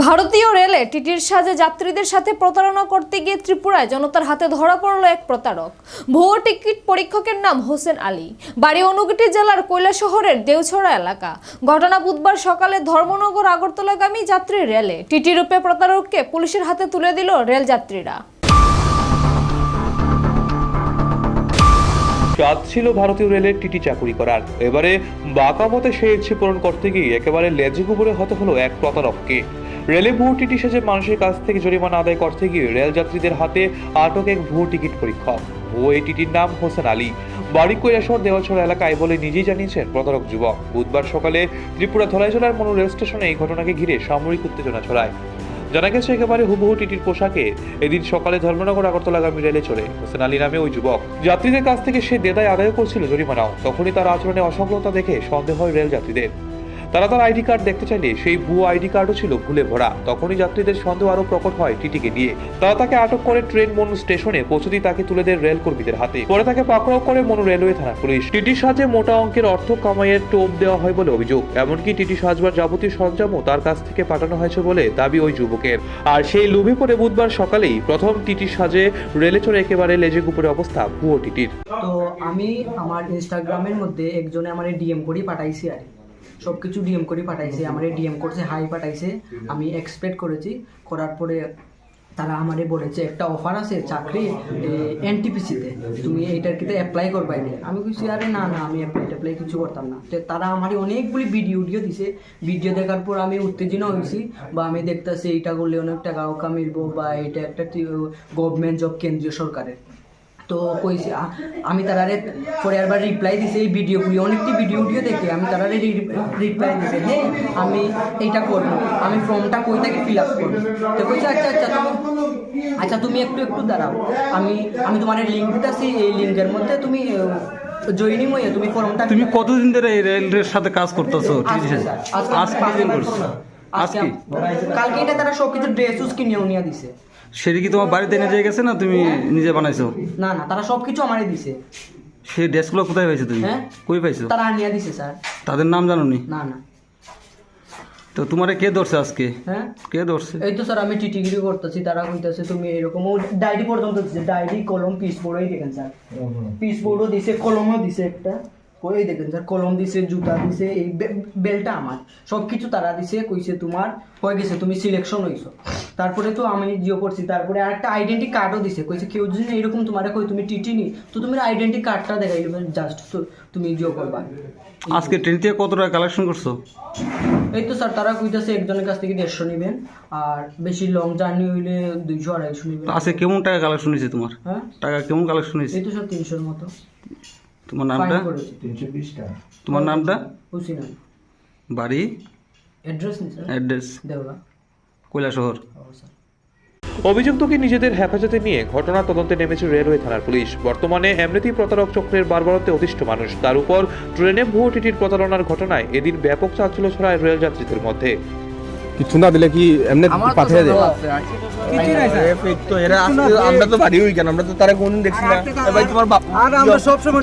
ভারতীয় রেলে টিটির সাজে যাত্রীদের সাথে প্রতারণা করতে গিয়ে ত্রিপুরায় জনতার হাতে ধরা পড়ল এক প্রতারক। ভুয়ো টিকিট পরীক্ষকের নাম হোসেন আলী। বাড়ি অনুগুটি জেলার কৈলা শহরের দেওছড়া এলাকা। ঘটনা বুধবার সকালে ধর্মনগর আগরতলাগামী যাত্রী রেলে টিটি রূপে প্রতারককে পুলিশের হাতে তুলে দিল রেল যাত্রীরা। স্বাদ ছিল ভারতীয় রেলের টিটি চাকুরি করার। এবারে বাঁকা মতে সে ইচ্ছে পূরণ করতে গিয়ে একেবারে লেজে গুবরে হতে হলো এক প্রতারককে। রেলে ভুয়ো টিটি সেজে মানুষের কাছ থেকে জরিমানা আদায় করতে গিয়ে রেল যাত্রীদের হাতে আটক এক ভুয়ো টিকিট পরীক্ষক। ভুয়ো এই টিটির নাম হোসেন আলী। বাড়ি কৈলাসর দেওয়াছড়া এলাকায় বলে নিজেই জানিয়েছেন প্রতারক যুবক। বুধবার সকালে ত্রিপুরা ধলাই জেলার মনো রেল স্টেশনে এই ঘটনাকে ঘিরে সামরিক উত্তেজনা ছড়ায়। জানা গেছে, একেবারে হুবহু টিটির পোশাকে এদিন সকালে ধর্মনগর, আগরতলাগামী রেলে চলে হোসেন আলী নামে ওই যুবক। যাত্রীদের কাছ থেকে সে দেদায় আদায় করছিল জরিমানাও। তখনই তার আচরণে অসংলতা দেখে সন্দেহ হয় রেল যাত্রীদের তারা তার আইডি কার্ড দেখতে চাইলে সেই ভুয়ো আইডি কার্ডও ছিল ভুলে ভরা। তখনই যাত্রীদের সন্দেহ আরও প্রকট হয় টিটিকে নিয়ে। তারা তাকে আটক করে ট্রেন মনু স্টেশনে পৌঁছতেই তাকে তুলে দেয় রেল কর্মীদের হাতে। পরে তাকে পাকড়াও করে মনু রেলওয়ে থানা পুলিশ। টিটির সাহায্যে মোটা অঙ্কের অর্থ কামাইয়ের টোপ দেওয়া হয় বলে অভিযোগ। এমনকি টিটি সাজবার যাবতীয় সরঞ্জামও তার কাছ থেকে পাঠানো হয়েছে বলে দাবি ওই যুবকের। আর সেই লোভে পরে বুধবার সকালেই প্রথম টিটি সাজে রেলে চড়ে একেবারে লেজে গুপরে অবস্থা ভুয়ো টিটির। তো আমি আমার ইনস্টাগ্রামের মধ্যে একজনে আমার ডিএম করি পাঠাইছি আর সব কিছু ডিএম করে পাঠাইছে, আমার ডিএম করছে হাই পাঠাইছে। আমি এক্সপেক্ট করেছি, করার পরে তারা আমারে বলেছে, একটা অফার আছে চাকরি এনটিপিসিতে তুমি এইটার কিতে অ্যাপ্লাই করবাই না। আমি বলছি আরে না না, আমি অ্যাপ্লাই ট্যাপ্লাই কিছু করতাম না। তো তারা আমারে অনেকগুলি ভিডিও উডিও দিছে। ভিডিও দেখার পর আমি উত্তেজনা হয়েছি বা আমি দেখতেছি, এইটা করলে অনেক টাকা ওকা মিলবো বা এটা একটা গভর্নমেন্ট জব কেন্দ্রীয় সরকারের। তো কইছে আমি তারারে পরে একবার রিপ্লাই দিছে এই ভিডিওগুলি অনেকটি ভিডিও ভিডিও দেখে আমি তারারে রিপ্লাই দিছে হ্যাঁ আমি এইটা করব আমি ফর্মটা কই থেকে ফিল আপ করব? তো কইছে আচ্ছা আচ্ছা তুমি আচ্ছা তুমি একটু একটু দাঁড়াও। আমি আমি তোমার লিঙ্ক দিতেছি এই লিঙ্কের মধ্যে তুমি জয়েনিং হয়ে তুমি ফর্মটা তুমি কতদিন ধরে এই রেলের সাথে কাজ করতেছো? আজকে স্যার, আজকে দিন করছ? আজকে কালকে এটা তারা সব কিছু ড্রেস উস কিনেও নিয়ে দিছে। সেটা কি তোমার বাড়িতে এনে দিয়ে গেছে না তুমি নিজে বানাইছো? না না তারা সব কিছু আমারই দিছে। সেই ড্রেসগুলো কোথায় পাইছো তুমি? হ্যাঁ? কই পাইছো? তারা নিয়ে দিছে স্যার। তাদের নাম জানো নি না। না তো তোমারে কে ধরছে আজকে? হ্যাঁ? কে ধরছে? এই তো স্যার আমি টিটিগিরি করতেছি তারা কইতাছে তুমি এরকম ডায়েরি পর্যন্ত দিছে ডায়েরি কলম পিস বোর্ডই দেখেন স্যার। পিস বোর্ডও দিছে কলমও দিছে একটা। কই দেখেন স্যার কলম দিছে জুতা দিছে এই বেলটা আমার। সব কিছু তারা দিছে কইছে তোমার হয়ে গেছে তুমি সিলেকশন হইছো। তারপরে তো আমি জিও করছি তারপরে আরেকটা আইডেন্টি কার্ডও দিছে কইছে কেউ যদি এরকম তোমার কই তুমি টিটি নি তো তুমি আইডেন্টি কার্ডটা দেখাই জাস্ট তো তুমি জিও করবা। আজকে ট্রেন থেকে কত টাকা কালেকশন করছ? এই তো স্যার তারা কইতাছে একজনের কাছ থেকে দেড়শো নেবেন আর বেশি লং জার্নি হইলে দুইশো আড়াইশো নেবেন। আজকে কেমন টাকা কালেকশন হয়েছে তোমার? হ্যাঁ? টাকা কেমন কালেকশন হয়েছে এই তো স্যার তিনশোর মতো। তোমার নামটা? তোমার নামটা? হুসিন বাড়ি? অ্যাড্রেস অ্যাড্রেস দেওয়া কৈলা শহর অভিযুক্তকে নিজেদের হেফাজতে নিয়ে ঘটনা তদন্তে নেমেছে রেলওয়ে থানার পুলিশ। বর্তমানে এমনিতেই প্রতারক চক্রের বারবারতে অতিষ্ঠ মানুষ। তার উপর ট্রেনে ভুয়ো টিটির প্রতারণার ঘটনায় এদিন ব্যাপক চাঞ্চল্য ছড়ায় রেল যাত্রীদের মধ্যে। কিছু না দিলে কি এমনি পাঠিয়ে দেয় তো এরা আসলে আমরা তো বাড়ি হই কেন আমরা তো তারা কোনদিন দেখছি না এ ভাই তোমার বাপ আর আমরা সব সময়